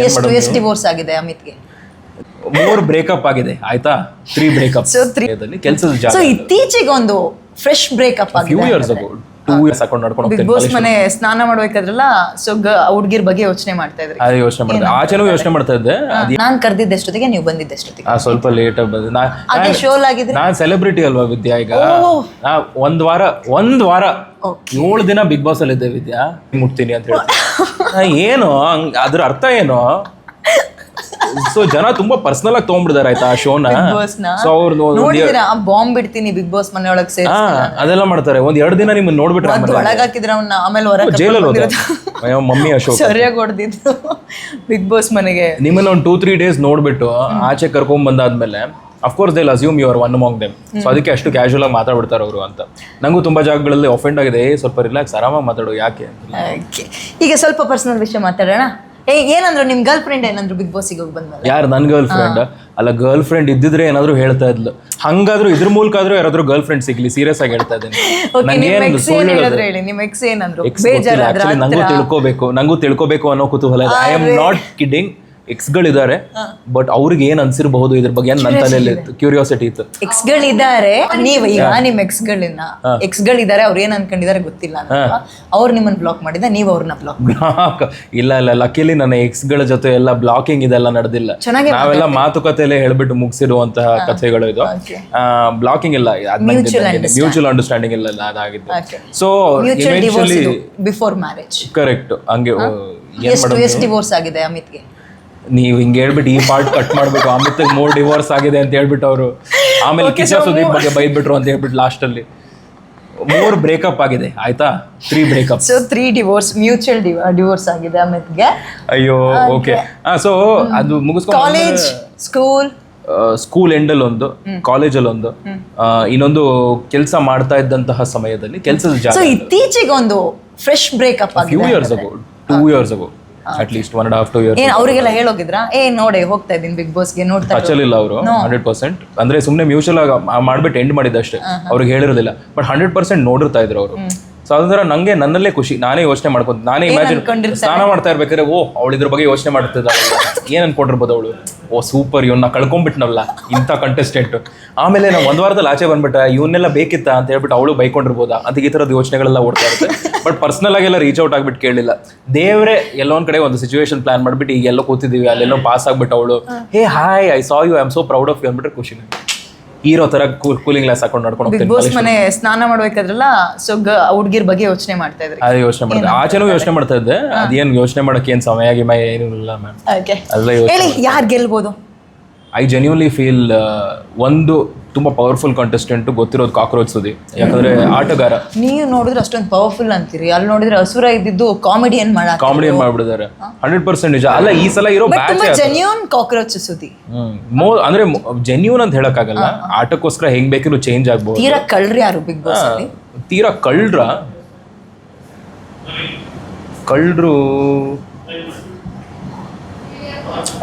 ಎಷ್ಟು ಎಷ್ಟು ಡಿವೋರ್ಸ್ ಆಗಿದೆ ಅಮಿತ್ಗೆ? ಮೂರು ಬ್ರೇಕಪ್ ಆಗಿದೆ ಆಯ್ತಾ? ತ್ರೀ ಬ್ರೇಕಪ್ ಸೊ ತ್ರೀ ಕೆಲಸದ ಸೊ ಜಾಗ. ಇತ್ತೀಚೆಗೆ ಒಂದು ಫ್ರೆಶ್ ಬ್ರೇಕಪ್ ಫ್ಯೂ ಆಗಿದೆ ಇಯರ್ಸ್ ಅಗೋ ಟೂ ಇಯರ್ಸ್ ಹಾಕೊಂಡು ನಡ್ಕೊಂಡು ಬಿಗ್ ಹೋಗ್ತೇನೆ ಮನೆ ಸ್ನಾನ ಮಾಡ್ಬೇಕಾದ್ರಲ್ಲ ಸೊ ಹುಡ್ಗಿರ್ ಬಗ್ಗೆ ಯೋಚನೆ ಮಾಡ್ತಾ ಇದ್ರೆ. ಅದೇ ಯೋಚನೆ ಮಾಡಿದೆ. ಆಚೆನೂ ಯೋಚನೆ ಮಾಡ್ತಾ ಇದ್ದೆ. ಅದ್ ನಾನ್ ಕರ್ದಿದ್ದೆಷ್ಟೊತ್ತಿಗೆ ನೀವು ಬಂದಿದ್ದೆಷ್ಟೊತ್ತಿಗೆ? ಆ, ಸ್ವಲ್ಪ ಲೇಟ್ ಆಗಿ ಬಂದೆ. ನಾ- ಅದೇ ನಾನ್- ಶೋಲ್ ಆಗಿದ್ರೆ? ನಾನ್ ಸೆಲೆಬ್ರಿಟಿ ಅಲ್ವಾ ವಿದ್ಯಾ ಈಗ? ನಾ ಒಂದ್ ವಾರ ಒಂದ್ ವಾರ ಏಳು ದಿನ ಬಿಗ್ ಬಾಸ್ ಅಲ್ಲಿ ಇದ್ದೆ ವಿದ್ಯಾ. ಮುಟ್ತೀನಿ ಅಂತ ಹೇಳ್ತೀನಿ. ಏನು? ಹಂಗ್- ಅದ್ರ ಅರ್ಥ ಏನು? ಸೊ ಜನ ತುಂಬಾ ಪರ್ಸನಲ್ ಆಗಿ ತಗೊಂಡ್ಬಿಡ್ತಾರೆ ಆಯ್ತಾ ಆ ಶೋನ ನ? ಸೊ ಅವ್ರು ನೋಡಿದಿರಾ? ಬಾಂಬ್ ಬಿಡ್ತೀನಿ ಬಿಗ್ ಬಾಸ್ ಮನೆ ಒಳಗ್ ಸೇರಿ ಹಾ ಅದೆಲ್ಲ ಮಾಡ್ತಾರೆ. ಒಂದ್ ಎರಡು ದಿನ ನಿಮ್ಮನ್ನ ನೋಡ್ಬಿಟ್ರೆ ಆಮೇಲೆ ಒಳಗ್ ಹಾಕಿದ್ರೆ ಅವ್ನ ಆಮೇಲೆ ಹೊರಗೆ ಜೈಲಲ್ಲಿ ಹೋದ ಅಯ್ಯೋ, ಮಮ್ಮಿ ಅಶೋಕ್ ಸರಿಯಾಗಿ ಹೊಡೆದಿದ್ದು ಬಿಗ್ ಬಾಸ್ ಮನೆಗೆ. ನಿಮ್ಮನ್ನ ಒಂದು ಟೂ ತ್ರೀ ಡೇಸ್ ನೋಡ್ಬಿಟ್ಟು ಆಚೆ ಕರ್ಕೊಂಡ್ ಬಂದಾದ್ಮೇಲೆ of course they assume you are one among them so ಅದಕ್ಕೆ ಅಷ್ಟು ಕ್ಯಾಶುವಲ್ ಆಗಿ ಮಾತಾಡ್ಬಿಡ್ತಾರೆ ಅವರು ಅಂತ. ನಂಗೂ ತುಂಬಾ ಜಾಗಗಳಲ್ಲಿ ಒಫೆಂಡ್ ಆಗಿದೆ. ಸ್ವಲ್ಪ ರಿಲ್ಯಾಕ್ಸ್ ಆರಾಮಾಗಿ ಮಾತಾಡು ಯಾಕೆ ಅಂತ. ಈಗ ಸ್ವಲ್ಪ ಪರ್ಸನಲ್ ವಿಷಯ ಮಾತಾಡೋಣ. ಏ ಏನಂದ್ರು ನಿಮ್ ಗರ್ಲ್ ಫ್ರೆಂಡ್ ಏನಂದ್ರು ಬಿಗ್ ಬಾಸಿಗೆ ಹೋಗಿ ಬಂದ್ಮೇಲೆ? ಯಾರು ನನ್ನ ಗರ್ಲ್ ಫ್ರೆಂಡ್ ಅಲ್ಲ ಗರ್ಲ್ ಫ್ರೆಂಡ್ ಇದ್ದಿದ್ರೆ ಏನಾದ್ರು ಹೇಳ್ತಾ ಇದ್ಲು. ಹಂಗಾದ್ರೂ ಇದ್ರ ಮೂಲಕ ಆದ್ರೂ ಯಾರಾದ್ರೂ ಗರ್ಲ್ ಫ್ರೆಂಡ್ ಸಿಗ್ಲಿ ಸೀರಿಯಸ್ ಆಗಿ ಹೇಳ್ತಾ ಇದ್ದೀನಿ. ಓಕೆ ನಿಮ್ ನಂಗೇನು ಎಕ್ಸ್ ಏನಂದ್ರು? ಬೇಜಾರಾದ್ರ ನಂಗೂ ತಿಳ್ಕೋಬೇಕು ನಂಗೂ ತಿಳ್ಕೋಬೇಕು ಅನ್ನೋ ಕುತೂಹಲ ಐ ಆಮ್ ನಾಟ್ ಕಿಡ್ಡಿಂಗ್ ಎಕ್ಸ್ಗಳಿದ್ದಾರೆ ಬಟ್ ಅವ್ರಿಗೆ ಏನ್ ಅನ್ಸಿರಬಹುದು ಇದ್ರ ಬಗ್ಗೆ ನನ್ನ ತಲೆಯಲ್ಲಿ ಕ್ಯೂರಿಯಾಸಿಟಿ ಇತ್ತು. ಎಕ್ಸ್ ಗಳಿದ್ದಾರೆ ನೀವು ಈಗ ನಿಮ್ ಎಕ್ಸ್ ಗಳನ್ನ ಎಕ್ಸ್ ಗಳಿದ್ದಾರೆ ಅವ್ರು ಏನ್ ಅನ್ಕೊಂಡಿದ್ದಾರೆ ಗೊತ್ತಿಲ್ಲ ಅವ್ರು ನಿಮ್ಮನ್ನ ಬ್ಲಾಕ್ ಮಾಡಿದ ನೀವು ಅವ್ರನ್ನ ಬ್ಲಾಕ್ ಇಲ್ಲ ಇಲ್ಲ ಲಕ್ಕಿಲಿ ನನ್ನ ಎಕ್ಸ್ಗಳ ಜೊತೆ ಎಲ್ಲ ಬ್ಲಾಕಿಂಗ್ ಇದೆಲ್ಲ ನಡೆದಿಲ್ಲ. ಚೆನ್ನಾಗಿ ನಾವೆಲ್ಲ ಮಾತುಕತೆಲೆ ಹೇಳ್ಬಿಟ್ಟು ಮುಗಿಸಿರುವಂತಹ ಕಥೆಗಳು ಇದು. ಬ್ಲಾಕಿಂಗ್ ಇಲ್ಲ ಮ್ಯೂಚುವಲ್ ಅಂಡರ್ಸ್ಟ್ಯಾಂಡಿಂಗ್ ಇಲ್ಲ ಅದಾಗಿತ್ತು ಅದಾಗಿದ್ದು. ಸೊ ಬಿಫೋರ್ ಮ್ಯಾರೇಜ್ ಕರೆಕ್ಟ್ ಹಂಗೆ ಎಷ್ಟು ಡಿವೋರ್ಸ್ ಆಗಿದೆ ಅಮಿತ್ಗೆ? ನೀವು ಹಿಂಗೆ ಹೇಳ್ಬಿಟ್ಟು ಈ ಪಾರ್ಟ್ ಕಟ್ ಮಾಡ್ಬೇಕು ಅಮಿತ್ ಮೂರ್ ಡಿವೋರ್ಸ್ ಆಗಿದೆ ಅಂತ ಹೇಳ್ಬಿಟ್ಟು ಅವರು. ಆಮೇಲೆ ಕಿಶ ಸುದೀಪ್ ಬಗ್ಗೆ ಬೈದ್ಬಿಟ್ರು ಅಂತ ಹೇಳ್ಬಿಟ್ಟು ಲಾಸ್ಟಲ್ಲಿ ಮೂರ್ ಬ್ರೇಕಪ್ ಆಗಿದೆ ಆಯ್ತಾ? Three breakup so three divorce mutual divorce ಆಗಿದೆ ಅಮಿತ್ಗೆ. ಅಯ್ಯೋ ಓಕೆ ಸೊ ಅದು ಮುಗಿಸ್ಕೊಂಡು ಕಾಲೇಜ್ ಸ್ಕೂಲ್ ಸ್ಕೂಲ್ ಎಂಡಲ್ಲಿ ಒಂದು ಕಾಲೇಜಲ್ಲಿ ಒಂದು. ಇನ್ನೊಂದು ಕೆಲಸ ಮಾಡ್ತಾ ಇದ್ದಂತಹ ಸಮಯದಲ್ಲಿ ಕೆಲಸದ ಜಾಗ ಇತ್ತೀಚೆಗೆ ಒಂದು ಫ್ರೆಶ್ ಬ್ರೇಕಪ್ ಫ್ಯೂ ಆಗಿದೆ years ago two years ago at least one and half two year ಏನ್ ಅವರಿಗೆಲ್ಲ ಹೇಳೋಗಿದ್ರಾ? ಏ ನೋಡಿ ಹೋಗ್ತಾ ಇದ್ದೀನಿ ಬಿಗ್ ಬಾಸ್ಗೆ ನೋಡ್ತಾ ಇರು. ಟಚಲ್ಲಿ ಇಲ್ಲ ಅವರು ಹಂಡ್ರೆಡ್ ಪರ್ಸೆಂಟ್ ಅಂದ್ರೆ ಸುಮ್ಮನೆ ಮ್ಯೂಚುವಲ್ ಆಗಿ ಮಾಡ್ಬಿಟ್ಟು ಎಂಡ್ ಮಾಡಿದ್ದಷ್ಟೇ ಅವ್ರಿಗೆ ಹೇಳಿರೋದಿಲ್ಲ. ಬಟ್ ಹಂಡ್ರೆಡ್ ಪರ್ಸೆಂಟ್ ನೋಡಿರ್ತಾ ಇದ್ರು ಅವರು. ಸೊ ಅದರ ನಂಗೆ ನನ್ನಲ್ಲೇ ಖುಷಿ. ನಾನೇ ಯೋಚನೆ ಮಾಡ್ಕೊಂತ ನಾನೇ ಇಮ್ಯಾಜಿನ್? ಸ್ನಾನ ಮಾಡ್ತಾ ಇರ್ಬೇಕಾದ್ರೆ ಓ ಅವಳು ಇದ್ರ ಬಗ್ಗೆ ಯೋಚನೆ ಮಾಡ್ತಿದ್ದಾಳೆ. ಏನ್ ಅನ್ಕೊಂಡಿರ್ಬೋದು ಅವಳು? ಓ ಸೂಪರ್ ಇವನ್ನ ಕಳ್ಕೊಂಡ್ಬಿಟ್ನಲ್ಲ ಇಂಥ ಕಂಟೆಸ್ಟೆಂಟ್ ಆಮೇಲೆ ನಾವು ಒಂದ್ ವಾರದಲ್ಲಿ ಆಚೆ ಬಂದ್ಬಿಟ್ಟ ಇವನ್ನೆಲ್ಲ ಬೇಕಿತ್ತ ಅಂತ ಹೇಳ್ಬಿಟ್ಟು ಅವಳು ಬೈಕೊಂಡಿರ್ಬೋದಾ? ಅಂತ ಈ ಥರದ ಯೋಚನೆಗಳೆಲ್ಲ ಓಡ್ತಾ ಇರುತ್ತೆ. ಬಟ್ ಪರ್ಸನಲ್ ಆಗಿ ಎಲ್ಲ ರೀಚ್ ಔಟ್ ಆಗ್ಬಿಟ್ಟು ಕೇಳಿಲ್ಲ. ದೇವ್ರೆ ಎಲ್ಲೋ ಒಂದ್ ಕಡೆ ಒಂದು ಸಿಚುವೇಶನ್ ಪ್ಲಾನ್ ಮಾಡ್ಬಿಟ್ಟು ಈಗ ಎಲ್ಲೋ ಕೂತಿದೀವಿ ಅಲ್ಲೆಲ್ಲೋ ಪಾಸ್ ಆಗ್ಬಿಟ್ಟು ಅವಳು hey hi I saw you I am so proud of you ಅಂದ್ಬಿಟ್ರೆ ಖುಷಿ ಹೀರೋ ತರ ಕೂಲಿಂಗ್ ಗ್ಲಾಸ್ ಹಾಕೊಂಡು ನಡ್ಕೊಂಡು ಬಿಗ್ ಹೋಗ್ತೇನೆ ಬಾಸ್ ಮನೆ ಸ್ನಾನ ಮಾಡ್ಬೇಕಾದ್ರಲ್ಲ ಸೊ ಹುಡ್ಗಿರ್ ಬಗ್ಗೆ ಯೋಚನೆ ಮಾಡ್ತಾ ಇದ್ರಿ. ಅದೇ ಯೋಚನೆ ಮಾಡ್ತಾ ಆಚೆನೂ ಯೋಚನೆ ಮಾಡ್ತಾ ಇದ್ದೆ. ಅದೇನು ಯೋಚನೆ ಮಾಡಕ್ಕೆ ಏನು ಸಮಯ ಗಿಮಯ ಏನೂ ಇಲ್ಲ ಮ್ಯಾಮ್ ಯೋಚನೆ ಹೇಳಿ ಯಾರು ಗೆಲ್ಬೋದು? ಐ ಜೆನ್ಯೂನ್ಲಿ ಫೀಲ್ ಒಂದು ತುಂಬಾ ಪವರ್ಫುಲ್ ಕಂಟೆಸ್ಟೆಂಟ್ ಗೊತ್ತಿರೋದು ಕಾಕ್ರೋಚ್ ಸುದಿ. ಯಾಕಂದ್ರೆ ಆಟಗಾರ. ನೀವು ನೋಡಿದ್ರೆ ಅಷ್ಟೊಂದು ಪವರ್ಫುಲ್ ಅಂತೀರಿ. ಅಲ್ಲಿ ನೋಡಿದ್ರೆ ಹಸುರ ಇದ್ದಿದ್ದು ಕಾಮಿಡಿಯನ್ ಮಾಡ ಕಾಮಿಡಿಯನ್ ಮಾಡ್ಬಿಡಿದ್ದಾರೆ ಹಂಡ್ರೆಡ್ ಪರ್ಸೆಂಟ್ ನಿಜ. ಅಲ್ಲ ಈ ಸಲ ಇರೋ ಜೆನ್ಯೂನ್ ಕಾಕ್ರೋಚ್ ಸುದಿ. ಮೋ ಅಂದ್ರೆ ಜೆನ್ಯೂನ್ ಅಂತ ಹೇಳಕ್ಕಾಗಲ್ಲ. ಆಟಕ್ಕೋಸ್ಕರ ಹೆಂಗ್ ಬೇಕಿದ್ರು ಚೇಂಜ್ ಆಗ್ಬೋದು. ತೀರಾ ಕಳ್ರಿ ಯಾರು ಬಿಗ್ ಬಾಸ್ ತೀರಾ ಕಳ್ರ? ಕಳ್ರು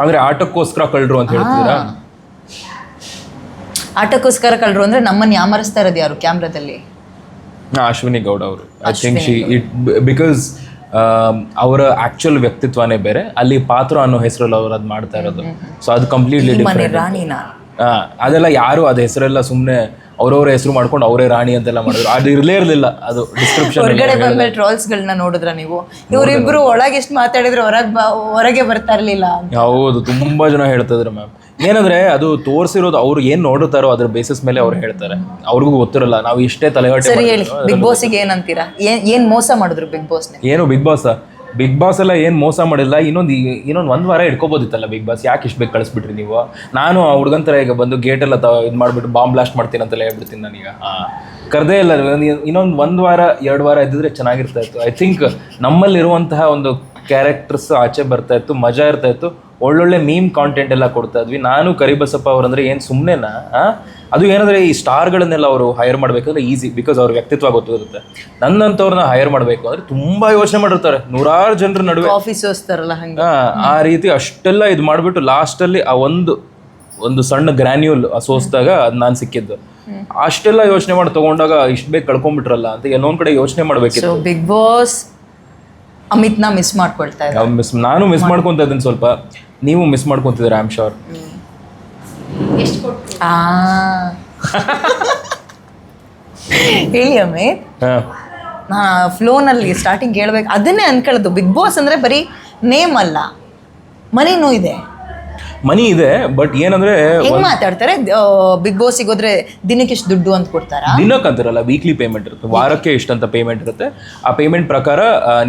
ಅಂದ್ರೆ ಆಟಕ್ಕೋಸ್ಕರ ಕಳ್ರು ಅಂತ ಹೇಳ್ತೀರಾ? ಆಟಕ್ಕೋಸ್ಕರ ಕಳ್ರು ಅಂದ್ರೆ ನಮ್ಮನ್ನ ಯಾಮರಿಸ್ತಾ ಇರೋದು ಯಾರು ಕ್ಯಾಮ್ರಾದಲ್ಲಿ? ಅಶ್ವಿನಿ ಗೌಡ ಅವರು. I think she it because ಅವರ ಆಕ್ಚುಯಲ್ ವ್ಯಕ್ತಿತ್ವನೇ ಬೇರೆ. ಅಲ್ಲಿ ಪಾತ್ರ ಅನ್ನೋ ಹೆಸರಲ್ಲಿ ಅವ್ರು ಅದು ಮಾಡ್ತಾ ಇರೋದು. ಸೊ ಅದು ಕಂಪ್ಲೀಟ್ಲಿ ಡಿಫ್ರೆಂಟ್ ಅದೆಲ್ಲ ಯಾರು ಅದ ಹೆಸರೆಲ್ಲ ಸುಮ್ಮನೆ ಅವ್ರವ್ರ ಹೆಸರು ಮಾಡ್ಕೊಂಡು ಅವರೇ ರಾಣಿ ಅಂತೆಲ್ಲ ಮಾಡಿದ್ರು. ಅದು ಇರಲೇ ಇರಲಿಲ್ಲ. ಅದು ಡಿಸ್ಕ್ರಿಪ್ಷನ್ ಹೊರಗಡೆ ಬಂದ್ಮೇಲೆ ಟ್ರೋಲ್ಸ್ ಗಳನ್ನ ನೋಡಿದ್ರ ನೀವು? ಇವರಿಬ್ರು ಒಳಗೆ ಎಷ್ಟು ಮಾತಾಡಿದ್ರೆ ಹೊರಗ್ ಹೊರಗೆ ಬರ್ತಾ ಇರ್ಲಿಲ್ಲ ಹೌದು ತುಂಬಾ ಜನ ಹೇಳ್ತಿದ್ರು ಮ್ಯಾಮ್ ಏನಂದ್ರೆ ಅದು ತೋರಿಸಿರೋದು ಅವ್ರು ಏನ್ ನೋಡುತ್ತಾರೋ ಅದ್ರ ಬೇಸಿಸ್ ಮೇಲೆ ಅವ್ರು ಹೇಳ್ತಾರೆ. ಅವ್ರಿಗೂ ಗೊತ್ತಿರಲ್ಲ. ನಾವು ಇಷ್ಟೇ ತಲೆಗಟ್ಟೆ ಸರಿ ಹೇಳಿ. ಬಿಗ್ ಬಾಸ್ ಏನಂತೀರಾ? ಏನ್ ಏನ್ ಮೋಸ ಮಾಡಿದ್ರು ಬಿಗ್ ಬಾಸ್ ಏನು ಬಿಗ್ ಬಾಸ್ ಬಿಗ್ ಬಾಸ್ ಎಲ್ಲ ಏನು ಮೋಸ ಮಾಡಿಲ್ಲ ಇನ್ನೊಂದು ಇನ್ನೊಂದು ಒಂದು ವಾರ ಇಟ್ಕೋಬೋದಿತ್ತಲ್ಲ ಬಿಗ್ ಬಾಸ್ ಯಾಕೆ ಇಷ್ಟು ಬೇಗ ಕಳಿಸ್ಬಿಟ್ರಿ ನೀವು? ನಾನು ಆ ಹುಡುಗನ್ ಥರ ಈಗ ಬಂದು ಗೇಟ್ ಎಲ್ಲ ತ ಇದು ಮಾಡಿಬಿಟ್ಟು ಬಾಂಬ್ ಬ್ಲಾಸ್ಟ್ ಮಾಡ್ತೀನಿ ಅಂತೆಲ್ಲ ಹೇಳ್ಬಿಡ್ತೀನಿ ನಾನೀಗ. ಕರೆದೇ ಇಲ್ಲ ಇನ್ನೊಂದು ಒಂದು ವಾರ ಎರಡು ವಾರ ಇದ್ದಿದ್ರೆ ಚೆನ್ನಾಗಿರ್ತಾ ಇತ್ತು. ಐ ಥಿಂಕ್ ನಮ್ಮಲ್ಲಿರುವಂತಹ ಒಂದು ಕ್ಯಾರೆಕ್ಟರ್ಸ್ ಆಚೆ ಬರ್ತಾ ಇತ್ತು ಮಜಾ ಇರ್ತಾ ಇತ್ತು. ಒಳ್ಳೊಳ್ಳೆ ಮೀಮ್ ಕಾಂಟೆಂಟ್ ಎಲ್ಲ ಕೊಡ್ತಾ ಇದ್ವಿ. ನಾನು ಕರಿಬಸಪ್ಪ ಅವರಂದ್ರೆ ಏನು ಸುಮ್ಮನೆನಾ ಅದು ಏನಂದ್ರೆ ಈ ಸ್ಟಾರ್ಗಳನ್ನೆಲ್ಲ ಅವರು ಹೈರ್ ಮಾಡ್ಬೇಕಂದ್ರೆ ಈಸಿ ಬಿಕಾಸ್ ಅವ್ರ ವ್ಯಕ್ತಿತ್ವ ಗೊತ್ತಿರುತ್ತೆ. ನನ್ನಂತವ್ರನ್ನ ಹೈರ್ ಮಾಡಬೇಕು ಅಂದ್ರೆ ತುಂಬಾ ಯೋಚನೆ ಮಾಡಿರ್ತಾರೆ. ನೂರಾರು ಜನರ ನಡುವೆ ಹಂಗೆ. ಆ, ರೀತಿ ಅಷ್ಟೆಲ್ಲ ಇದು ಮಾಡ್ಬಿಟ್ಟು ಲಾಸ್ಟ್ ಅಲ್ಲಿ ಆ ಒಂದು ಒಂದು ಸಣ್ಣ ಗ್ರಾನ್ಯೂಲ್ ಸೋಸಿದಾಗ ಅದು ನಾನು ಸಿಕ್ಕಿದ್ದು. ಅಷ್ಟೆಲ್ಲ ಯೋಚನೆ ಮಾಡಿ ತಗೊಂಡಾಗ ಇಷ್ಟು ಬೇಗ ಕಳ್ಕೊಂಡ್ಬಿಟ್ರಲ್ಲ ಅಂತ ಎಲ್ಲೊಂದ್ ಕಡೆ ಯೋಚನೆ ಮಾಡ್ಬೇಕಿತ್ತು. ಬಿಗ್ ಬಾಸ್ ನಾ ಮಿಸ್ ಮಾಡ್ಕೊಳ್ತಾ ಮಿಸ್ ನಾನು ಮಿಸ್ ಮಾಡ್ಕೊಂತ ಇದ್ದೀನಿ ಸ್ವಲ್ಪ. ನೀವು ಮಿಸ್ ಮಾಡ್ಕೊತಿದ್ದೀರಾ ಐ ಆಮ್ ಶೋರ್ ಆ. ಹೇಳಿ ಅಮಿತ್ ಹಾಂ. ನಾ ಫ್ಲೋನಲ್ಲಿ ಸ್ಟಾರ್ಟಿಂಗ್ ಹೇಳ್ಬೇಕು ಅದನ್ನೇ ಅನ್ಕೊಳ್ಳೋದು. ಬಿಗ್ ಬಾಸ್ ಅಂದ್ರೆ ಬರೀ ನೇಮ್ ಅಲ್ಲ. ಮನೇನೂ ಇದೆ ಮನಿ ಇದೆ ಬಟ್ ಏನಂದ್ರೆ ಹೆಂಗ್ ಮಾತಾಡ್ತಾರೆ? ಬಿಗ್ ಬಾಸ್ ಹೋದ್ರೆ ದಿನಕ್ಕೆ ಎಷ್ಟು ದುಡ್ಡು ಅಂತ ಕೊಡ್ತಾರಾ? ದಿನಕ್ಕೆ ಅಂತಾರಲ್ಲ ವೀಕ್ಲಿ ಪೇಮೆಂಟ್ ಇರುತ್ತೆ. ವಾರಕ್ಕೆ ಇಷ್ಟಂತ ಪೇಮೆಂಟ್ ಇರುತ್ತೆ. ಆ ಪೇಮೆಂಟ್ ಪ್ರಕಾರ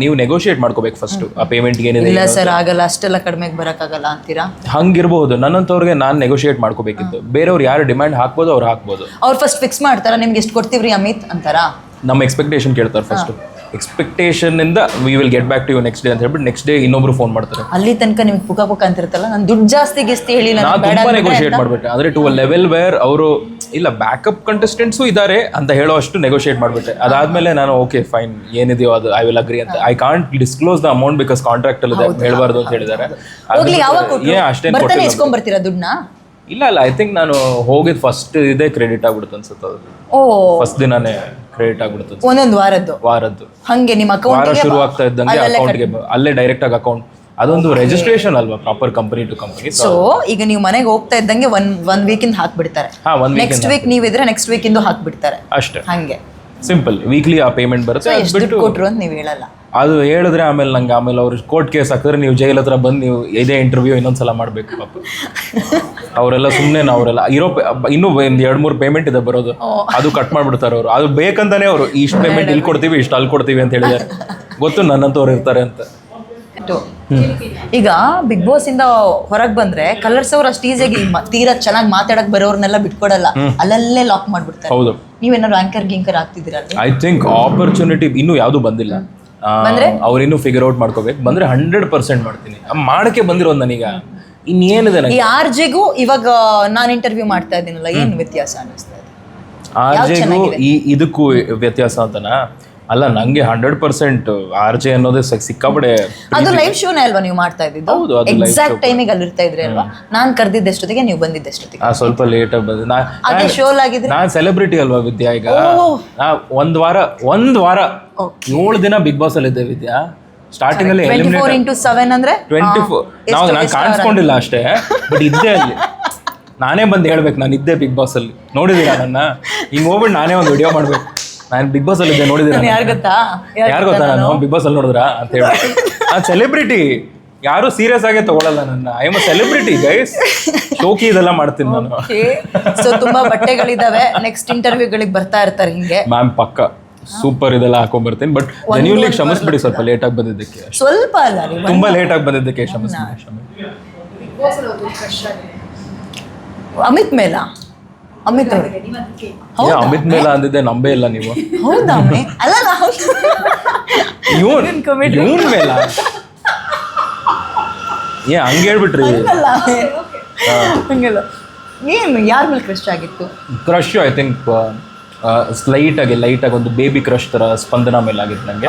ನೀವು ನೆಗೋಷಿಯೇಟ್ ಮಾಡ್ಕೋಬೇಕು ಫಸ್ಟ್ ಆ ಪೇಮೆಂಟ್ ಏನಿದೆ ಇಲ್ಲ ಸರ್ ಆಗಲ್ಲ ಅಷ್ಟೆಲ್ಲ ಕಡಿಮೆಗೆ ಬರಕ್ಕಾಗಲ್ಲ ಅಂತೀರಾ? ಹಂಗಿರ್ಬಹುದು ನನ್ನಂತವ್ರಿಗೆ ನಾನು ನೆಗೋಷಿಯೇಟ್ ಮಾಡ್ಕೋಬೇಕಿತ್ತು. ಬೇರೆಯವ್ರು ಯಾರು ಡಿಮ್ಯಾಂಡ್ ಹಾಕ್ಬೋದು ಅವ್ರು ಹಾಕ್ಬೋದು. ಅವ್ರು ಫಸ್ಟ್ ಫಿಕ್ಸ್ ಮಾಡ್ತಾರ? ನಿಮ್ಗೆ ಎಷ್ಟು ಕೊಡ್ತೀವ್ರಿ ಅಮಿತ್ ಅಂತಾರಾ? ನಮ್ಮ ಎಕ್ಸ್ಪೆಕ್ಟೇಷನ್ ಕೇಳ್ತಾರೆ ಫಸ್ಟ್ ಎಕ್ಸ್ಪೆಕ್ಟೇಷನ್ ಇಂದ we will get back to you next day ಅಂತ ಹೇಳ್ಬಿಟ್ಟು ನೆಕ್ಸ್ಟ್ ಡೇ ಇನ್ನೊಬ್ರು ಫೋನ್ ಮಾಡ್ತಾರೆ. ಅಲ್ಲಿ ತನಕ ನಿಮ್ಗೆ ಪುಕ ಪುಕ ಅಂತಿರುತ್ತಲ್ಲ? ನಾನು ದುಡ್ಡು ಜಾಸ್ತಿ ಗಿಸ್ತಿ ಹೇಳಿ ನಾ ನಾನು ಬೇಡ ತುಂಬಾ ನೆಗೋಷಿಯೇಟ್ ಅಂತ. ಮಾಡ್ಬಿಟ್ಟೆ. ಅಂದ್ರೆ ಟು ಅ ಲೆವೆಲ್ ವೇರ್ ಅವರು ಇಲ್ಲ ಬ್ಯಾಕಪ್ ಕಂಟೆಸ್ಟೆಂಟ್ಸು ಇದ್ದಾರೆ ಅಂತ ಹೇಳೋ ಅಷ್ಟು ನೆಗೋಷಿಯೇಟ್ ಮಾಡ್ಬಿಟ್ಟೆ. ಅದಾದ್ಮೇಲೆ ನಾನು ಓಕೆ ಫೈನ್ ಏನಿದೆಯೋ ಅದು ಐ ವಿಲ್ ಅಗ್ರಿ ಅಂತ. I can't disclose the amount because contract ಅಲ್ಲಿ ಹೇಳ್ಬಾರ್ದು ಅಂತ ಹೇಳಿದ್ದಾರೆ. ಹೋಗ್ಲಿ ಯಾವಾಗ ಕೊಟ್ರು? ಏ ಅಷ್ಟೇನು ಬರ್ತಾನೆ ಕೊಟ್ಟಿಲ್ಲ. ಇಸ್ಕೊಂಡ್ ಬರ್ತೀರಾ ದುಡ್ಡನ್ನ? ಇಲ್ಲ ಇಲ್ಲ ಐ ಥಿಂಕ್ ನಾನು ಹೋಗಿದ್ ಫಸ್ಟ್ ಇದೇ ಕ್ರೆಡಿಟ್ ಆಗ್ಬಿಡುತ್ತೆ ಅನ್ಸುತ್ತೆ ಅದು. ಓ. ಫಸ್ಟ್ ದಿನಾನೇ. ಕ್ರೆಡಿಟ್ ಅನ್ಸುತ್ತೆ. ಒಂದೊಂದು ವಾರದ್ದು. ವಾರದ್ದು. ಹಂಗೆ ನಿಮ್ಮ ವಾರ ಶುರು ಆಗ್ತಾ ಇದ್ದಂಗೆ ಅಕೌಂಟ್ಗೆ ಅಲ್ಲೇ ಡೈರೆಕ್ಟ್ ಆಗಿ ಅಕೌಂಟ್ ಅದೊಂದು ರಿಜಿಸ್ಟ್ರೇಷನ್ ಅಲ್ವಾ proper company to company so ಈಗ ನೀವು ಮನೆಗೆ ಹೋಗ್ತಾ ಇದ್ದಂಗೆ ಒನ್ ಒನ್ ಇಂದ ಹಾಕ್ಬಿಡ್ತಾರೆ. ವೀಕ್ ನೆಕ್ಸ್ಟ್ ವೀಕ್ ನೀವಿದ್ರೆ ನೆಕ್ಸ್ಟ್ ವೀಕ್ ಇಂದು ಹಾಕ್ಬಿಡ್ತಾರೆ. ಅಷ್ಟೇ. ಹಂಗೆ. ಸಿಂಪಲ್ ವೀಕ್ಲಿ ಆ ಪೇಮೆಂಟ್ ಬರುತ್ತೆ ಎಷ್ಟು ಕೊಟ್ರು ಅಂತ ನೀವು ಹೇಳಲ್ಲ. ಅದು ಹೇಳಿದ್ರೆ ಆಮೇಲೆ ನಂಗೆ ಆಮೇಲೆ ಅವ್ರು ಕೋರ್ಟ್ ಕೇಸ್ ಹಾಕಿದ್ರೆ ನೀವು ಜೈಲ್ ಹತ್ರ ಬಂದು ನೀವು ಇದೇ ಇಂಟರ್ವ್ಯೂ ಇನ್ನೊಂದ್ಸಲ ಮಾಡಬೇಕು ಪಾಪ. ಅವರೆಲ್ಲ ಸುಮ್ಮನೆ ಅವರೆಲ್ಲ ಇರೋ ಇನ್ನೂ ಒಂದು ಎರಡು ಮೂರು ಪೇಮೆಂಟ್ ಇದೆ ಬರೋದು. ಅದು ಕಟ್ ಮಾಡಿಬಿಡ್ತಾರೆ ಅವರು. ಅದು ಬೇಕಂತಾನೆ ಅವರು. ಇಷ್ಟು ಪೇಮೆಂಟ್ ಇಲ್ಲಿ ಕೊಡ್ತೀವಿ ಇಷ್ಟು ಅಲ್ಲಿ ಕೊಡ್ತೀವಿ ಅಂತ ಹೇಳಿದ್ದಾರೆ. ಗೊತ್ತು ನನ್ನಂತವ್ರು ಇರ್ತಾರೆ ಅಂತ. ಈಗ ಬಿಗ್ ಬಾಸ್ ಇಂದ ಹೊರಗೆ ಬಂದ್ರೆ ಕಲರ್ಸ್ ಅವ್ರು ಅಷ್ಟು ಈಸಿಯಾಗಿ ತೀರಾ ಚೆನ್ನಾಗಿ ಮಾತಾಡಕ್ ಬರೋರ್ನೆಲ್ಲ ಬಿಟ್ಕೊಡಲ್ಲ. ಅಲ್ಲಲ್ಲೇ ಲಾಕ್ ಮಾಡ್ಬಿಡ್ತಾರೆ. ಹೌದು. ನೀವೇನಾದ್ರು ಆಂಕರ್ ಗಿಂಕರ್ ಆಗ್ತಿದ್ದೀರಾ ಐ ಥಿಂಕ್ ಆಪರ್ಚುನಿಟಿ ಇನ್ನೂ ಯಾವುದು ಬಂದಿಲ್ಲ. ಅವ್ರು ಇನ್ನೂ ಫಿಗರ್ ಔಟ್ ಮಾಡ್ಕೋಬೇಕು. ಬಂದ್ರೆ ಹಂಡ್ರೆಡ್ ಪರ್ಸೆಂಟ್ ಮಾಡ್ತೀನಿ. ಆ ಮಾಡಕ್ಕೆ ಬಂದಿರೋದು ನನೀಗ ಇನ್ನೇನಿದೆ ಈ ನನಗೆ ಆರ್ ಜೆಗೂ ಇವಾಗ ನಾನು ಇಂಟರ್ವ್ಯೂ ಮಾಡ್ತಾ ಇದ್ದೀನಲ್ಲ ಏನು ವ್ಯತ್ಯಾಸ ಅನ್ನಿಸ್ತಾ ಇದೆ? ಆರ್ ಜೆಗೂ ಈ ಇದಕ್ಕೂ ವ್ಯತ್ಯಾಸ ಅಂತನಾ? ಅಲ್ಲ ನಂಗೆ ಹಂಡ್ರೆಡ್ ಪರ್ಸೆಂಟ್ ಆರ್ ಜೆ ಅನ್ನೋದೇ ಸಿಕ್ಕಾಪಡೆ ಅದು ಲೈವ್ ಶೋನೇ ಅಲ್ವಾ ನೀವು ಮಾಡ್ತಾ ಇದ್ದಿದ್ದು? ಹೌದು, ಅದು live ಎಕ್ಸಾಕ್ಟ್ ಟೈಮಿಗೆ ಅಲ್ಲಿ ಇರ್ತಾ ಇದ್ರಿ ಅಲ್ವಾ? ನಾನ್ ಕರೆದಿದ್ದೆಷ್ಟೊತ್ತಿಗೆ ನೀವು ಬಂದಿದ್ದೆಷ್ಟೊತ್ತಿಗೆ. ಆ ಸ್ವಲ್ಪ ಲೇಟ್ ಆಗಿ ಬಂದೆ ನಾ- ಅದೇ ಶೋಲ್ ಆಗಿದ್ರೆ? ನಾನ್ ಸೆಲೆಬ್ರಿಟಿ ಅಲ್ವಾ ವಿದ್ಯಾ ಈಗ? ನಾ ಒಂದ್ ವಾರ ಒಂದ್ ವಾರ. ಏಳು ದಿನ ಬಿಗ್ ಬಾಸ್ ಅಲ್ಲಿ ಇದ್ದೆ ವಿದ್ಯಾ. ಸ್ಟಾರ್ಟಿಂಗ್ ಅಲ್ಲಿ ಟ್ವೆಂಟಿ ಫೋರ್ ಇಂಟು ಸೆವೆನ್ ಅಂದ್ರೆ ಟ್ವೆಂಟಿ ಫೋರ್ ನಾವು ನಾನು ಕಾಣಿಸ್ಕೊಂಡಿಲ್ಲ ಅಷ್ಟೇ ಬಟ್ ಇದ್ದೆ ಅಲ್ಲಿ. ನಾನೇ ಬಂದು ಹೇಳ್ಬೇಕು ನಾನು ಇದ್ದೆ ಬಿಗ್ ಬಾಸ್ ಅಲ್ಲಿ. ನೋಡಿದೀರಾ ನನ್ನ? ಹಿಂಗ್ ಹೋಗ್ಬಿಟ್ಟು ನಾನೇ ಒಂದು ವಿಡಿಯೋ ಮಾಡ್ಬೇಕು. ನಾನು ಬಿಗ್ ಬಾಸ್ ಅಲ್ಲಿ ಇದ್ದೆ ನೋಡಿದೀರಾ ಯಾರು ಗೊತ್ತಾ? ಯಾರು ಗೊತ್ತಾ ನಾನು? ಬಿಗ್ ಬಾಸ್ ಅಲ್ಲಿ ನೋಡಿದ್ರ ಅಂತ ಹೇಳಿ. ನಾನು ಸೆಲೆಬ್ರಿಟಿ ಯಾರು ಸೀರಿಯಸ್ ಆಗಿ ತಗೊಳಲ್ಲ ನನ್ನ. ಐ ಎಂ ಸೆಲೆಬ್ರಿಟಿ ಗೈಸ್ ಶೋಕಿ ಇದೆಲ್ಲ ಮಾಡ್ತೀನಿ ನಾನು. ಸೊ ತುಂಬಾ ಬಟ್ಟೆಗಳಿದಾವೆ. ನೆಕ್ಸ್ಟ್ ಇಂಟರ್ವ್ಯೂಗಳಿಗೆ ಬರ್ತಾ ಇರ್ತಾರೆ ಹಿಂಗೆ. ಮ್ಯಾಮ್ ಪಕ್ಕ. ಸೂಪರ್ ಇದೆಲ್ಲ ಹಾಕೊಂಡ್ ಬರ್ತೀನಿ ಬಟ್ ಜೆನ್ಯೂನ್ಲಿ ಕ್ಷಮಿಸ್ಬಿಡಿ ಸ್ವಲ್ಪ ಲೇಟ್ ಆಗಿ ಬಂದಿದ್ದಕ್ಕೆ. ಸ್ವಲ್ಪ ಅಲ್ಲ ತುಂಬಾ ಲೇಟ್ ಆಗಿ ಬಂದಿದ್ದಕ್ಕೆ ಕ್ಷಮಿಸ್ಬಿಡಿ ಕ್ಷಮೆ ಅಮಿತ್ ಮೇಲ? ಅಮಿತ್ ಅವ್ರಿಗೆ ಏ, ಅಮಿತ್ ಮೇಲ ಅಂದಿದ್ದೆ ನಂಬೇ ಇಲ್ಲ ನೀವು. ಹೌದಾ ಅಮ್ಮಿ? ಅಲ್ಲ ನಾವು ಇವನ್ ಇವನ್ ಮೇಲ? ಏ ಹಂಗೆ ಹೇಳ್ಬಿಟ್ರಿ. ಅಲ್ಲ ಹಂಗಲ್ಲ. ಏನು ಯಾರ ಮೇಲೆ ಕ್ರಶ್ ಆಗಿತ್ತು? ಕ್ರಶ್ ಐ ಥಿಂಕ್ ಸ್ಲೈಟ್ ಆಗಿ ಲೈಟ್ ಆಗಿ ಒಂದು ಬೇಬಿ ಕ್ರಶ್ ತರ ಸ್ಪಂದನ ಮೇಲೆ ಆಗಿತ್ತು ನಂಗೆ